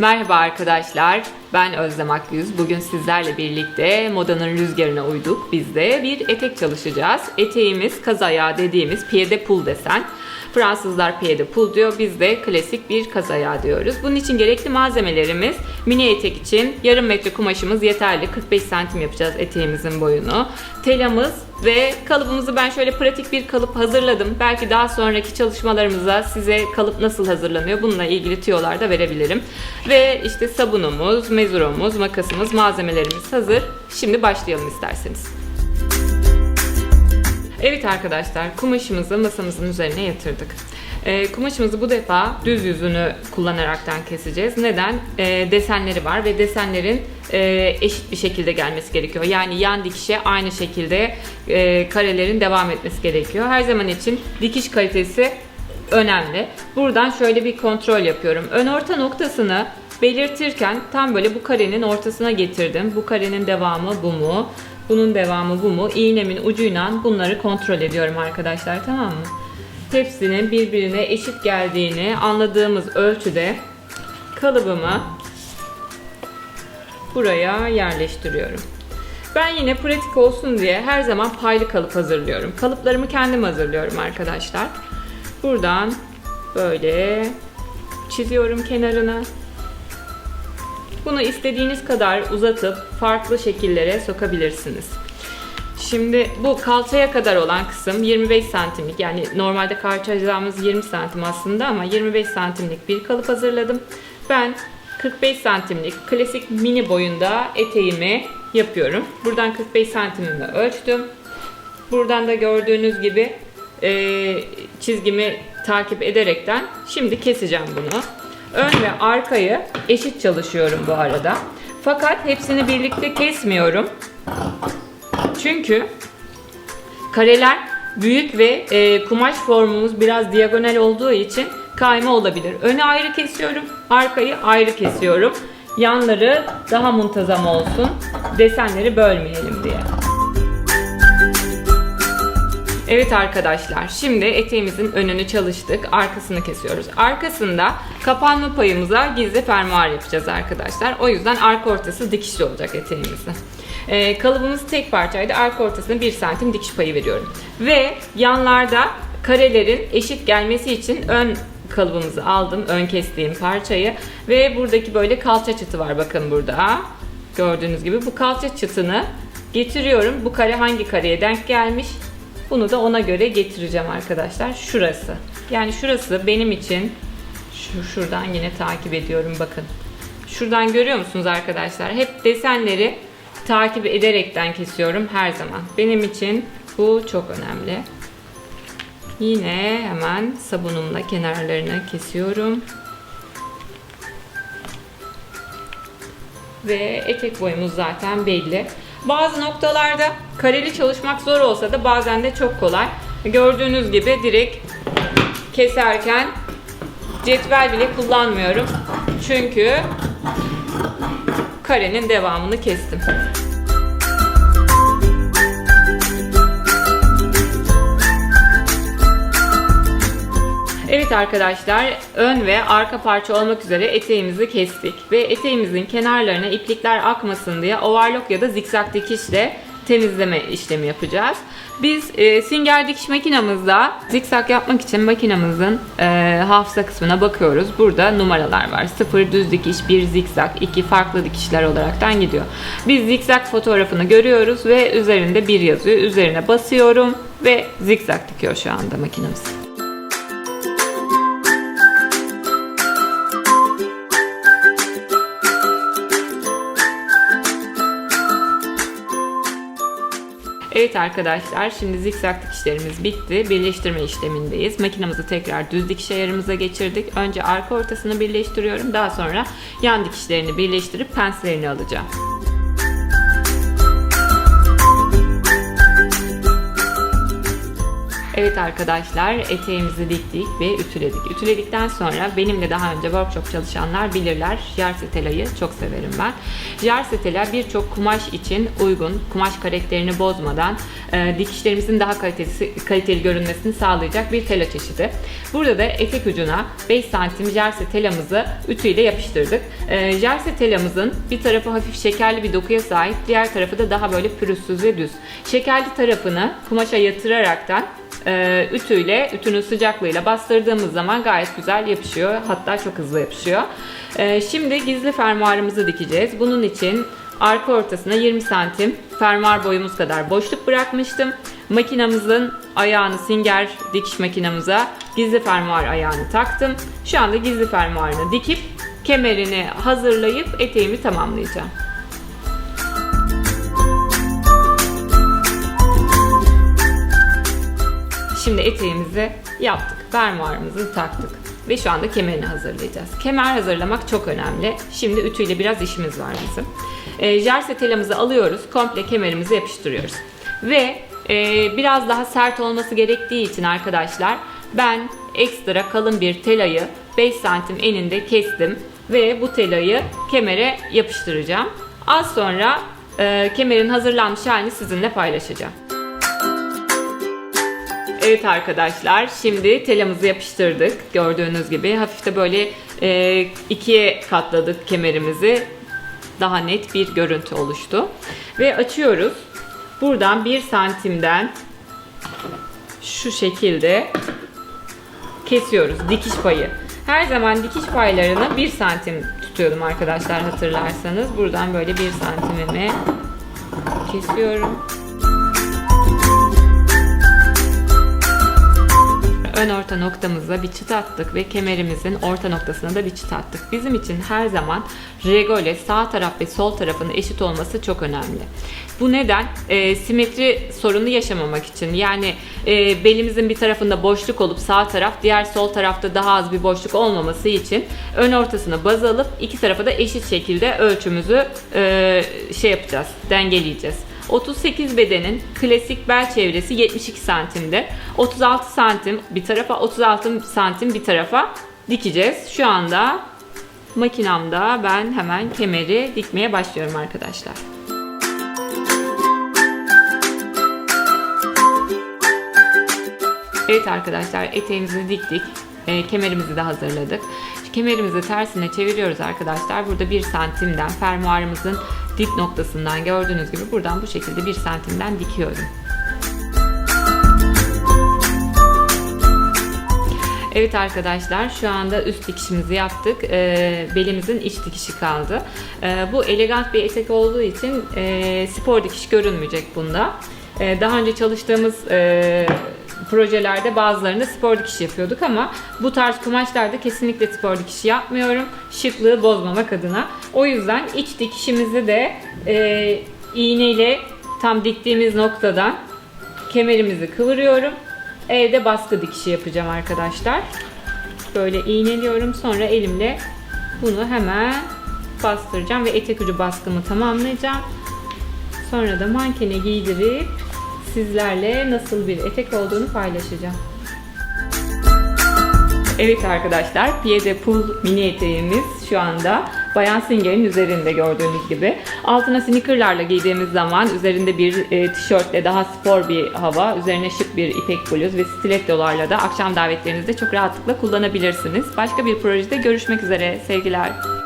Merhaba arkadaşlar, ben Özlem Akyüz. Bugün sizlerle birlikte modanın rüzgarına uyduk. Biz de bir etek çalışacağız. Eteğimiz kaz ayağı dediğimiz pied de poule desen. Fransızlar pied de poule diyor, biz de klasik bir kaz ayağı diyoruz. Bunun için gerekli malzemelerimiz mini etek için yarım metre kumaşımız yeterli. 45 santim yapacağız eteğimizin boyunu. Telamız ve kalıbımızı ben şöyle pratik bir kalıp hazırladım. Belki daha sonraki çalışmalarımıza size kalıp nasıl hazırlanıyor bununla ilgili tüyolar da verebilirim. Ve işte sabunumuz, mezuromuz, makasımız, malzemelerimiz hazır. Şimdi başlayalım isterseniz. Evet arkadaşlar kumaşımızı masamızın üzerine yatırdık. Ee, kumaşımızı bu defa düz yüzünü kullanaraktan keseceğiz. Neden? Ee, desenleri var ve desenlerin e, eşit bir şekilde gelmesi gerekiyor. Yani yan dikişe aynı şekilde e, karelerin devam etmesi gerekiyor. Her zaman için dikiş kalitesi önemli. Buradan şöyle bir kontrol yapıyorum. Ön orta noktasını belirtirken tam böyle bu karenin ortasına getirdim. Bu karenin devamı bu mu? Bunun devamı bu mu? İğnemin ucuyla bunları kontrol ediyorum arkadaşlar tamam mı? Hepsinin birbirine eşit geldiğini anladığımız ölçüde kalıbımı buraya yerleştiriyorum. Ben yine pratik olsun diye her zaman paylı kalıp hazırlıyorum. Kalıplarımı kendim hazırlıyorum arkadaşlar. Buradan böyle çiziyorum kenarına. Bunu istediğiniz kadar uzatıp farklı şekillere sokabilirsiniz. Şimdi bu kalçaya kadar olan kısım 25 santimlik yani normalde kalça hizamız 20 santim aslında ama 25 santimlik bir kalıp hazırladım. Ben 45 santimlik klasik mini boyunda eteğimi yapıyorum. Buradan 45 santimimi ölçtüm. Buradan da gördüğünüz gibi e, çizgimi takip ederekten şimdi keseceğim bunu. Ön ve arkayı eşit çalışıyorum bu arada. Fakat hepsini birlikte kesmiyorum. Çünkü kareler büyük ve e, kumaş formumuz biraz diagonal olduğu için kayma olabilir. Önü ayrı kesiyorum, arkayı ayrı kesiyorum. Yanları daha muntazam olsun, desenleri bölmeyelim diye. Evet arkadaşlar şimdi eteğimizin önünü çalıştık arkasını kesiyoruz. Arkasında kapanma payımıza gizli fermuar yapacağız arkadaşlar. O yüzden arka ortası dikişli olacak eteğimizin. Ee, kalıbımız tek parçaydı arka ortasına 1 santim dikiş payı veriyorum. Ve yanlarda karelerin eşit gelmesi için ön kalıbımızı aldım ön kestiğim parçayı ve buradaki böyle kalça çıtı var bakın burada gördüğünüz gibi bu kalça çıtını getiriyorum bu kare hangi kareye denk gelmiş bunu da ona göre getireceğim arkadaşlar. Şurası. Yani şurası benim için şu şuradan yine takip ediyorum bakın. Şuradan görüyor musunuz arkadaşlar? Hep desenleri takip ederekten kesiyorum her zaman. Benim için bu çok önemli. Yine hemen sabunumla kenarlarını kesiyorum. Ve etek boyumuz zaten belli. Bazı noktalarda kareli çalışmak zor olsa da bazen de çok kolay. Gördüğünüz gibi direkt keserken cetvel bile kullanmıyorum. Çünkü karenin devamını kestim. Evet arkadaşlar ön ve arka parça olmak üzere eteğimizi kestik ve eteğimizin kenarlarına iplikler akmasın diye overlock ya da zikzak dikişle temizleme işlemi yapacağız. Biz e, singer dikiş makinamızda zikzak yapmak için makinamızın e, hafıza kısmına bakıyoruz. Burada numaralar var. 0 düz dikiş, 1 zikzak, 2 farklı dikişler olaraktan gidiyor. Biz zikzak fotoğrafını görüyoruz ve üzerinde bir yazıyor. Üzerine basıyorum ve zikzak dikiyor şu anda makinamız. Evet arkadaşlar şimdi zikzak dikişlerimiz bitti. Birleştirme işlemindeyiz. Makinamızı tekrar düz dikiş ayarımıza geçirdik. Önce arka ortasını birleştiriyorum. Daha sonra yan dikişlerini birleştirip penslerini alacağım. Evet arkadaşlar eteğimizi diktik ve ütüledik. Ütüledikten sonra benimle daha önce workshop çalışanlar bilirler. Jersetela'yı çok severim ben. Jersetela birçok kumaş için uygun, kumaş karakterini bozmadan e, dikişlerimizin daha kalitesi, kaliteli görünmesini sağlayacak bir tela çeşidi. Burada da etek ucuna 5 santim jersetelamızı ütüyle yapıştırdık. E, jersetelamızın bir tarafı hafif şekerli bir dokuya sahip, diğer tarafı da daha böyle pürüzsüz ve düz. Şekerli tarafını kumaşa yatıraraktan e, ütüyle, ütünün sıcaklığıyla bastırdığımız zaman gayet güzel yapışıyor. Hatta çok hızlı yapışıyor. E, şimdi gizli fermuarımızı dikeceğiz. Bunun için arka ortasına 20 santim fermuar boyumuz kadar boşluk bırakmıştım. Makinamızın ayağını singer dikiş makinamıza gizli fermuar ayağını taktım. Şu anda gizli fermuarını dikip kemerini hazırlayıp eteğimi tamamlayacağım. Şimdi eteğimizi yaptık. Fermuarımızı taktık. Ve şu anda kemerini hazırlayacağız. Kemer hazırlamak çok önemli. Şimdi ütüyle biraz işimiz var bizim. E, jerse telamızı alıyoruz. Komple kemerimizi yapıştırıyoruz. Ve e, biraz daha sert olması gerektiği için arkadaşlar ben ekstra kalın bir telayı 5 santim eninde kestim. Ve bu telayı kemere yapıştıracağım. Az sonra e, kemerin hazırlanmış halini sizinle paylaşacağım. Evet arkadaşlar şimdi telamızı yapıştırdık. Gördüğünüz gibi hafif de böyle e, ikiye katladık kemerimizi. Daha net bir görüntü oluştu. Ve açıyoruz. Buradan bir santimden şu şekilde kesiyoruz dikiş payı. Her zaman dikiş paylarını bir santim tutuyordum arkadaşlar hatırlarsanız. Buradan böyle bir santimimi kesiyorum ön orta noktamıza bir çıt attık ve kemerimizin orta noktasına da bir çıt attık. Bizim için her zaman regole sağ taraf ve sol tarafın eşit olması çok önemli. Bu neden? E, simetri sorunu yaşamamak için. Yani e, belimizin bir tarafında boşluk olup sağ taraf, diğer sol tarafta daha az bir boşluk olmaması için ön ortasına baz alıp iki tarafa da eşit şekilde ölçümüzü e, şey yapacağız, dengeleyeceğiz. 38 bedenin klasik bel çevresi 72 santimde. 36 santim bir tarafa, 36 santim bir tarafa dikeceğiz. Şu anda makinamda ben hemen kemeri dikmeye başlıyorum arkadaşlar. Evet arkadaşlar eteğimizi diktik. E, kemerimizi de hazırladık. Kemerimizi tersine çeviriyoruz arkadaşlar. Burada 1 santimden fermuarımızın dip noktasından gördüğünüz gibi buradan bu şekilde 1 santimden dikiyorum. Evet arkadaşlar şu anda üst dikişimizi yaptık. E, belimizin iç dikişi kaldı. E, bu elegant bir etek olduğu için e, spor dikiş görünmeyecek bunda. E, daha önce çalıştığımız e, projelerde bazılarında spor dikiş yapıyorduk ama bu tarz kumaşlarda kesinlikle spor dikişi yapmıyorum. Şıklığı bozmamak adına. O yüzden iç dikişimizi de e, iğneyle tam diktiğimiz noktadan kemerimizi kıvırıyorum. Evde baskı dikişi yapacağım arkadaşlar. Böyle iğneliyorum. Sonra elimle bunu hemen bastıracağım ve etek ucu baskımı tamamlayacağım. Sonra da mankene giydirip sizlerle nasıl bir etek olduğunu paylaşacağım. Evet arkadaşlar, Piede Pull mini eteğimiz şu anda Bayan Singer'in üzerinde gördüğünüz gibi. Altına sneakerlarla giydiğimiz zaman üzerinde bir e, tişörtle daha spor bir hava, üzerine şık bir ipek bluz ve stilettolarla da akşam davetlerinizde çok rahatlıkla kullanabilirsiniz. Başka bir projede görüşmek üzere. Sevgiler.